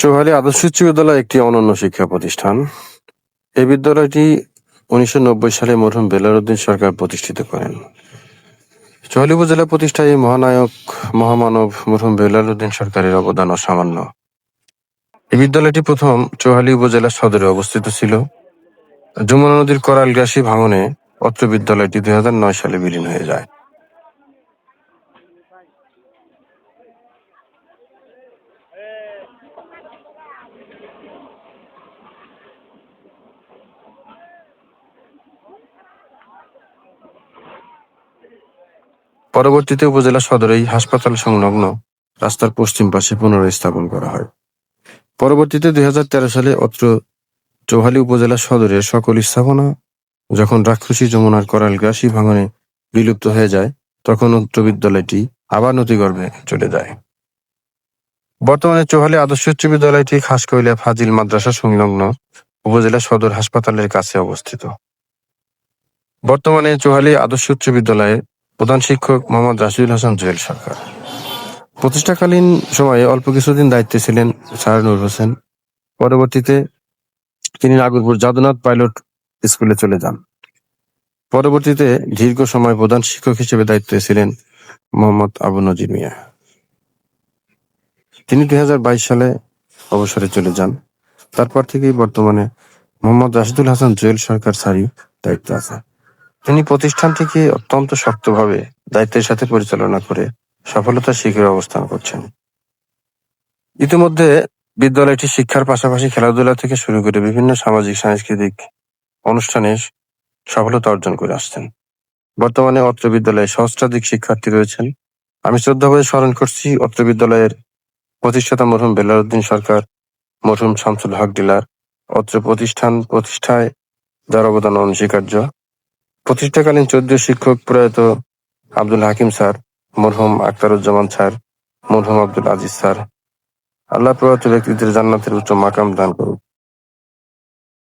চৌহালি আদর্শ উচ্চ বিদ্যালয় একটি অনন্য শিক্ষা প্রতিষ্ঠান। এই বিদ্যালয়টি উনিশশো নব্বই সালে মরহুম বেলারউদ্দিন সরকার প্রতিষ্ঠিত করেন। চৌহালি উপজেলা প্রতিষ্ঠায় এই মহানায়ক মহামানব মরহুম বেলালউদ্দিন সরকারের অবদান অসামান্য। এই বিদ্যালয়টি প্রথম চৌহালি উপজেলা সদরে অবস্থিত ছিল। যমুনা নদীর করালগাছি ভাঙনে অত্র বিদ্যালয়টি দুই নয় সালে বিলীন হয়ে যায়। পরবর্তীতে উপজেলা সদর এই হাসপাতাল সংলগ্ন রাস্তার পশ্চিম পাশে পুনরায় করা হয়। পরবর্তীতে দুই হাজার তেরো সালে অত্র চৌহালি উপজেলা সদরের সকল স্থাপনা যখন রাক্ষসী যমুনার করাল গ্রাসী ভাঙনে বিলুপ্ত হয়ে যায়, তখন উচ্চ বিদ্যালয়টি আবার নদীগর্ভে চলে যায়। বর্তমানে চৌহালি আদর্শ উচ্চ বিদ্যালয়টি খাসকৈলা ফাজিল মাদ্রাসা সংলগ্ন উপজেলা সদর হাসপাতালের কাছে অবস্থিত। বর্তমানে চৌহালি আদর্শ উচ্চ বিদ্যালয়ের প্রধান শিক্ষক মোহাম্মদ রাশিদুল হাসান জুয়েল সরকার। প্রতিষ্ঠাকালীন সময়ে অল্প কিছুদিন দায়িত্বে ছিলেন স্যার হোসেন। পরবর্তীতে তিনি নাগরপুর জাদুনাথ পাইলট স্কুলে চলে যান। পরবর্তীতে দীর্ঘ সময় প্রধান শিক্ষক হিসেবে দায়িত্বে ছিলেন মোহাম্মদ আবু নজির মিয়া। তিনি দুই হাজার বাইশ সালে অবসরে চলে যান। তারপর থেকেই বর্তমানে মোহাম্মদ রাশিদুল হাসান জুয়েল সরকার স্যারই দায়িত্ব আছে তিনি প্রতিষ্ঠানটিকে অত্যন্ত শক্তভাবে দায়িত্বের সাথে পরিচালনা করে সফলতার শিখরে অবস্থান করছেন। ইতিমধ্যে বিদ্যালয়টি শিক্ষার পাশাপাশি খেলাধুলা থেকে শুরু করে বিভিন্ন সামাজিক, সাংস্কৃতিক অনুষ্ঠানে সফলতা অর্জন করে আসছেন। বর্তমানে অত্র বিদ্যালয়ে সহস্রাধিক শিক্ষার্থী রয়েছেন। আমি শ্রদ্ধাভাবে স্মরণ করছি অত্র বিদ্যালয়ের প্রতিষ্ঠাতা মরহুম বেলারউদ্দিন সরকার, মরহুম শামসুল হক ডিলার, অত্র প্রতিষ্ঠান প্রতিষ্ঠায় যার অবদান অনস্বীকার্য। প্রতিষ্ঠাকালীন চৌদ্দ শিক্ষক প্রয়াত আব্দুল হাকিম স্যার, মরহুম আক্তারুজ্জামান স্যার, মরহুম আব্দুল আজিজ স্যার। আল্লাহ প্রয়াত ব্যক্তিদের জান্নাতের উচ্চ মাকাম দান করুক।